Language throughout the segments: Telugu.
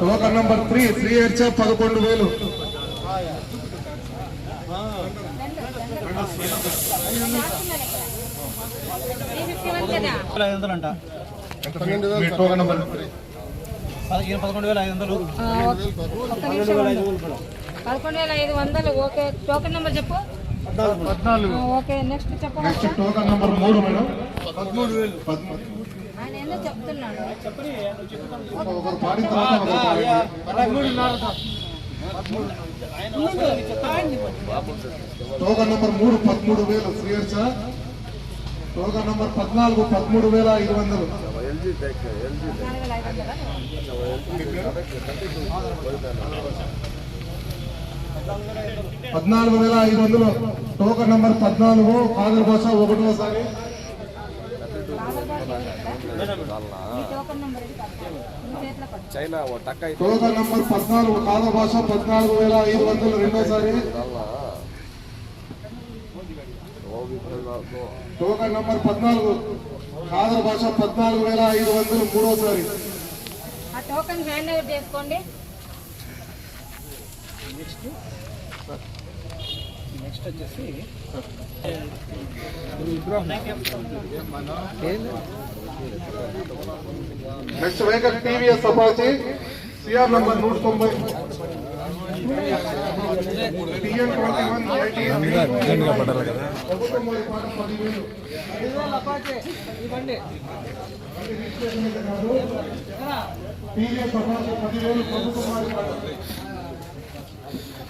Token number three three heads పదకొండు వేలు. టోకన్ నంబర్ పదకొండు వేల ఐదు వందలు. పదకొండు వేల ఐదు వందలు. ఓకే. టోకెన్ నెంబర్ చెప్పు. ఓకే. నెక్స్ట్ చెప్పు. నెక్స్ట్ టోకన్ నంబర్ మూడు మేడం. పదమూడు వేలు. పదమూడు. టోకన్ నంబర్ మూడు పదమూడు వేలు. టోకన్ నంబర్ పద్నాలుగు పదమూడు వేల ఐదు వందలు. పద్నాలుగు వేల ఐదు వందలు. టోకన్ నంబర్ పద్నాలుగు కాదర్ భాష ఒకటోసారి. ఈ చైనా ఓ టక్ అయితే నీ టోకన్ నంబర్ పద్నాలుగు కాల భాష పద్నాలుగు వేల ఐదు వందలు రెండోసారి. టోకన్ నంబర్ పద్నాలుగు కాదర్ భాష పద్నాలుగు వేల ఐదు వందలు మూడోసారి. ఆ హ్యాండ్ ఓవర్ చేసుకోండి. నెక్స్ట్ వచ్చేసి next vehicle TVS Apache CR number నూట తొంభై TN twenty one TVS Apache పదివేలు ప్రభుత్వం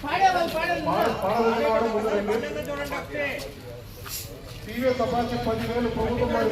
వారి పాట. పాడవలసిన వాడు ముందురండి. టీవీఎస్ అపాచి పదివేలు ప్రభుత్వం వారి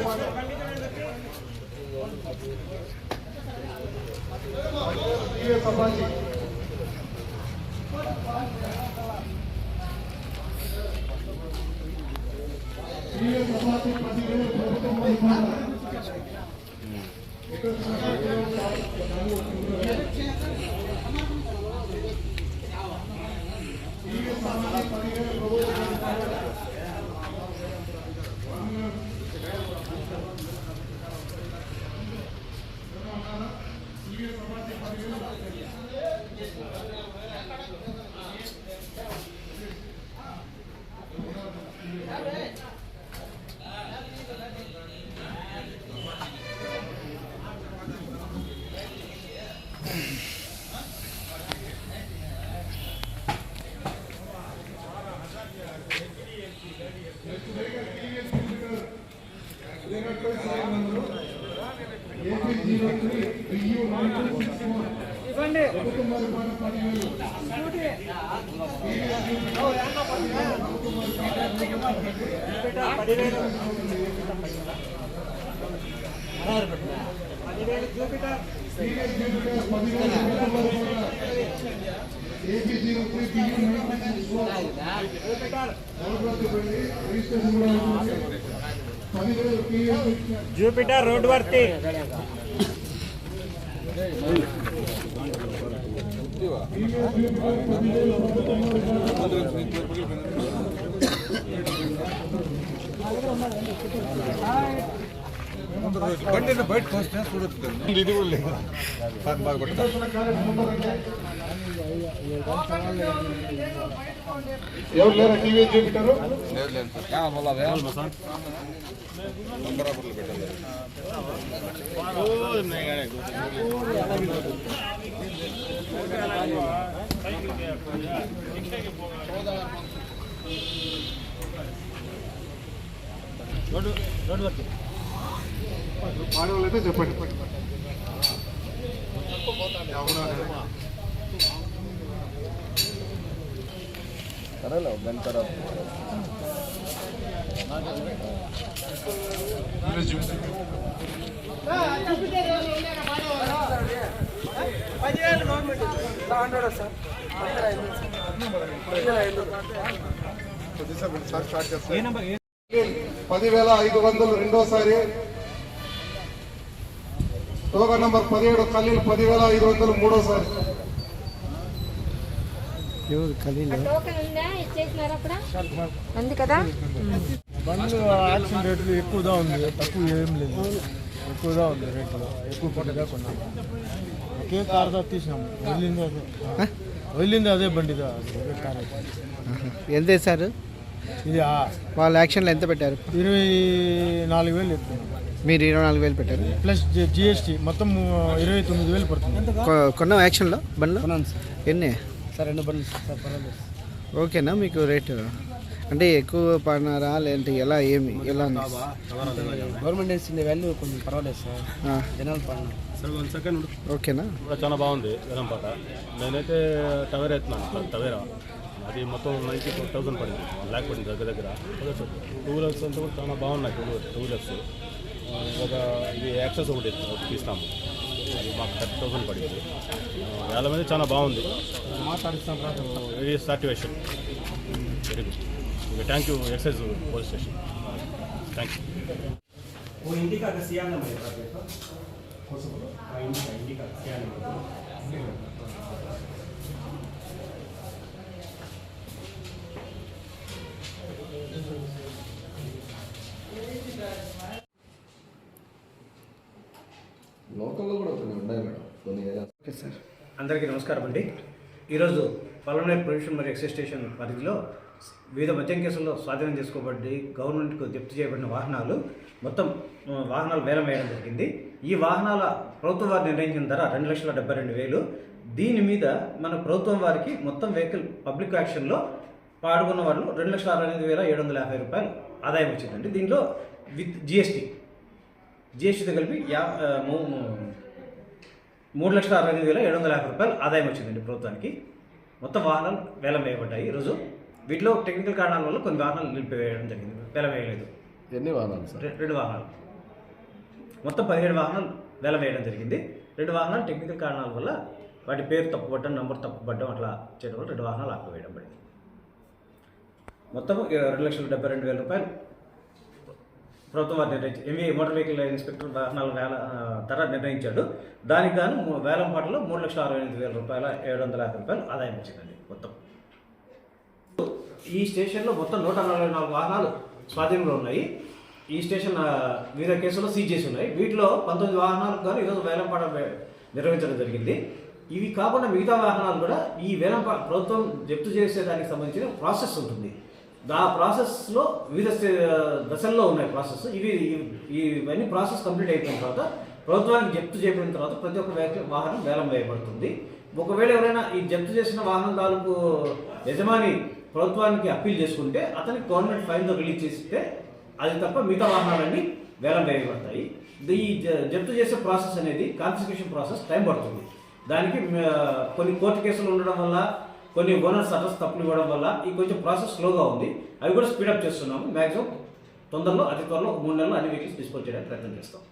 పాట. టీవీఎస్ పదివేలు ప్రభుత్వం AP zero three Jupiter roadworthy. బండి పాట పదివేలు ఏపీ జీరో త్రీ కూడా పిఎస్ జూపిటర్ రోడ్ వర్తి ఎవరు లేరా టీవీ చూపించారు రోడ్ వర్తి ఆడవాళ్ళైతే చెప్పండి కరలో బెన్ కరో ఏ నెంబర్ ఏ పదివేల ఐదు వందలు రెండోసారి. టోకన్ నంబర్ పదిహేడు కల్లీలు పదివేల ఐదు వందలు మూడోసారి. ఆ టోకెన్ ఉందా? కదా? బండ్లు రేట్లు ఎక్కువగా ఉంది. తక్కువ ఏం లేదు. ఎక్కువగా ఉంది రేట్లు. ఎక్కువ పట్టుగా కొన్నాము ఒకే కార్ దా తీసినాము వెళ్ళింది అదే. వెళ్ళింది అదే బండిదా అదే కార్. ఎంత వేశారు? ఇది ఆ. వాళ్ళ యాక్షన్లో ఎంత పెట్టారు? ఇరవై నాలుగు వేలు మీరు ఇరవై నాలుగు వేలు పెట్టారు. ప్లస్ జిఎస్టీ మొత్తం ఇరవై తొమ్మిది వేలు పడుతుంది. కొ- కొన్నాం యాక్షన్లో బండ్లు? ఎన్ని? సార్ రెండు బండ్లు సార్ పర్వాలేదు. ఓకేనా? మీకు రేటు అంటే ఎక్కువ పడినారా? లేదంటే ఎలా ఏమి? ఎలా? గవర్నమెంట్ వేసింది వాల్యూ కొంచెం పర్వాలేదు సార్. ఆ, జనాలు పడినా సార్ వన్ సెకండ్ ఓకేనా? కూడా చాలా బాగుంది వేలంపాట నేనైతే టవేరా ఎత్తున్నాను టవేరా. అది మొత్తం నైంటీ ఫోర్ థౌసండ్ పడింది. ల్యాక్ పడింది దగ్గర దగ్గర. టూ వీలర్స్ అంతా కూడా చాలా బాగున్నాయి టూ టూ వీలర్స్ ఒక ఇది యాక్సెస్ ఒకటి ఒకటి తీస్తాము మాకు థర్టీ థౌసండ్ పడింది. వేల మంది చాలా బాగుంది. It is situation very good okay thank you excise police station thank you ఇంటికి ఓకే సార్. అందరికీ నమస్కారం అండి. ఈరోజు పల్మనేర్ ప్రొవిషన్ మరియు ఎక్సైజ్ స్టేషన్ పరిధిలో వివిధ మద్యం కేసుల్లో స్వాధీనం చేసుకోబడి గవర్నమెంట్కు జప్తు చేయబడిన వాహనాలు మొత్తం వాహనాలు వేలం వేయడం జరిగింది. ఈ వాహనాల ప్రభుత్వం వారు నిర్ణయించిన ధర రెండు లక్షల డెబ్బై రెండు వేలు. దీని మీద మన ప్రభుత్వం వారికి మొత్తం వెహికల్ పబ్లిక్ యాక్షన్లో పాల్గొన్న వాళ్ళు రెండు లక్షల అరవై ఎనిమిది వేల ఏడు వందల యాభై రూపాయలు ఆదాయం వచ్చిందండి. దీంట్లో విత్ జిఎస్టీ జిఎస్టీతో కలిపి యా మూడు లక్షల అరవై ఎనిమిది వేల ఏడు వందల యాభై రూపాయలు ఆదాయం వచ్చిందండి ప్రభుత్వానికి. మొత్తం వాహనాలు వేలం వేయబడ్డాయి. ఈరోజు వీటిలో టెక్నికల్ కారణాల వల్ల కొన్ని వాహనాలు నిలిపివేయడం జరిగింది. వేలం వేయలేదు. ఎన్ని వాహనాలు సార్? రెండు వాహనాలు. మొత్తం పదిహేడు వాహనాలు వేలం వేయడం జరిగింది. రెండు వాహనాలు టెక్నికల్ కారణాల వల్ల వాటి పేరు తప్పుపడడం నంబర్ తప్పుపడడం అట్లా చేయడం వల్ల రెండు వాహనాలు ఆపివేయడం పడింది మొత్తం రెండు లక్షల డెబ్బై రెండు వేల రూపాయలు ప్రభుత్వం వారు నిర్ణయించారు ఎంవీ మోటార్ వెహికల్ ఇన్స్పెక్టర్ వాహనాల వేల ధర నిర్ణయించాడు. దానికి గాను వేలం పాటలో మూడు లక్షల అరవై ఎనిమిది వేల రూపాయల ఏడు వందల యాభై రూపాయలు ఆదాయం వచ్చిందండి మొత్తం. ఈ స్టేషన్లో మొత్తం నూట నలభై నాలుగు వాహనాలు స్వాధీనంలో ఉన్నాయి. ఈ స్టేషన్ వివిధ కేసుల్లో సీజ్ చేసి ఉన్నాయి. వీటిలో పంతొమ్మిది వాహనాలకు గాను ఈరోజు వేలంపాట నిర్వహించడం జరిగింది. ఇవి కాకుండా మిగతా వాహనాలు కూడా ఈ వేలంపాట ప్రభుత్వం జప్తు చేసే దానికి సంబంధించిన ప్రాసెస్ ఉంటుంది. ఆ ప్రాసెస్లో వివిధ దశల్లో ఉన్నాయి ప్రాసెస్. ఇవి ఇవన్నీ ప్రాసెస్ కంప్లీట్ అయిపోయిన తర్వాత ప్రభుత్వానికి జప్తు చేయబడిన తర్వాత ప్రతి ఒక్క వాహనం వేలం వేయబడుతుంది. ఒకవేళ ఎవరైనా ఈ జప్తు చేసిన వాహనం తాలూకు యజమాని ప్రభుత్వానికి అప్పీల్ చేసుకుంటే అతనికి గవర్నమెంట్ ఫైన్తో రిలీజ్ చేస్తే అది తప్ప మిగతా వాహనాలన్నీ వేలం వేయబడతాయి. ఈ జ- జప్తు చేసే ప్రాసెస్ అనేది కాన్ఫిస్కేషన్ ప్రాసెస్ టైం పడుతుంది. దానికి కొన్ని కోర్టు కేసులు ఉండడం వల్ల కొన్ని ఓనర్స్ అడ్రస్ తప్పులు ఇవ్వడం వల్ల ఈ కొంచెం ప్రాసెస్ స్లోగా ఉంది. అవి కూడా స్పీడప్ చేస్తున్నాము. మ్యాక్సిమం తొందరలో అతి త్వరలో మూడు నెలలు అన్ని వెహికల్స్ డిస్పోజ్ చేయడానికి ప్రయత్నం చేస్తాం.